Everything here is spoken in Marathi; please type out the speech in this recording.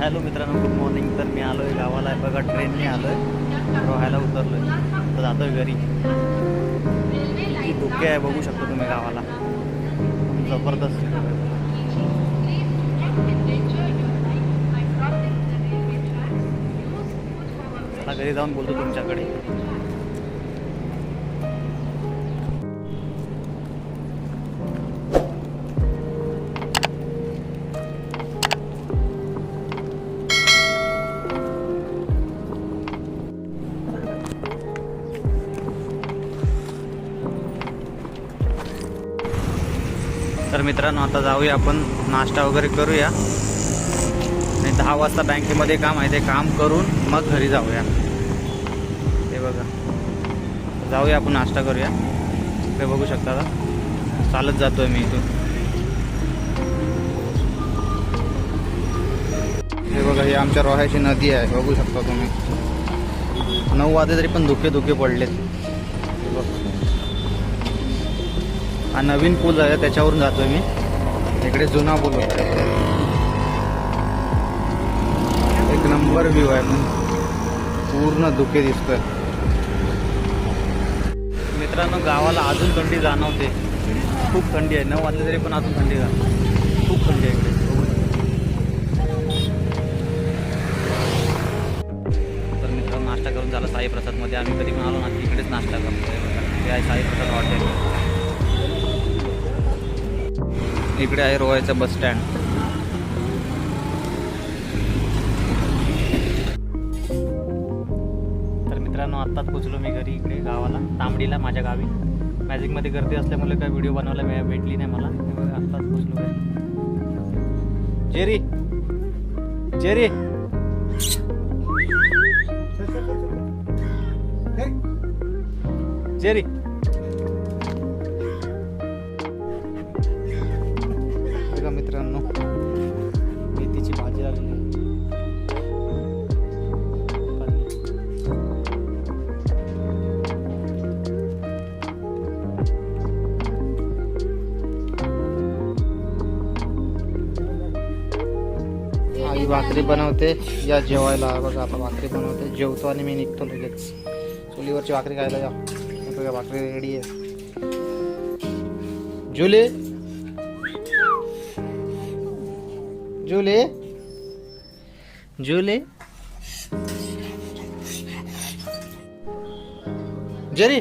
हॅलो मित्रांनो गुड मॉर्निंग तर मी आलो आहे गावाला आहे. बघा ट्रेनने आलो आहे रोहायला उतरलो आहे तर जातो आहे घरी. किती धुके आहे बघू शकतो तुम्ही गावाला. जबरदस्त. चला घरी जाऊन बोलतो तुमच्याकडे. तर मित्रांनो आता जाऊया आपण नाश्ता वगैरे करूया. आणि दहा वाजता बँकेमध्ये काम आहे ते काम करून मग घरी जाऊया. हे बघा. जाऊया आपण नाश्ता करूया. ते बघू शकता का? चालत जातोय मी इथून. हे बघा ही आमच्या रोह्याची नदी आहे बघू शकता तुम्ही. नऊ वाजे तरी पण धुके धुके पडलेत बघ. हा नवीन पूल आहे त्याच्यावरून जातोय मी. इकडे जुना पूल होता एक नंबर व्ह्यू आहे पूर्ण धुके दिसतोय. मित्रांनो गावाला अजून थंडी जाणवते. खूप थंडी आहे. नऊ वाजले तरी पण अजून थंडी जाणवते. खूप थंडी आहे इकडे. तर मित्रांनो नाश्ता करून झाला साईप्रसादमध्ये. आम्ही कधी पण आलो ना इकडेच नाश्ता करतो. हे आहे साई प्रसाद हॉटेल. इकडे आहे रोवायचं बस स्टँड. तर मित्रांनो आत्ताच पोचलो मी घरी इकडे गावाला तांबडीला माझ्या गावी. मॅजिकमध्ये गर्दी असल्यामुळे काय व्हिडिओ बनवायला वेळ भेटली नाही मला त्यामुळे आत्ताच पोचलो घरी. Jerry Jerry. जेरी. मित्रांनो. मेथीची भाजी लागली आई भाकरी बनवते. या जेवायला. बघा आता भाकरी बनवते. जेवतो आणि मी निघतो लगेच. चुलीवरची भाकरी खायला या बघा भाकरी रेडी आहे. जुले. जुले? जुले? जरी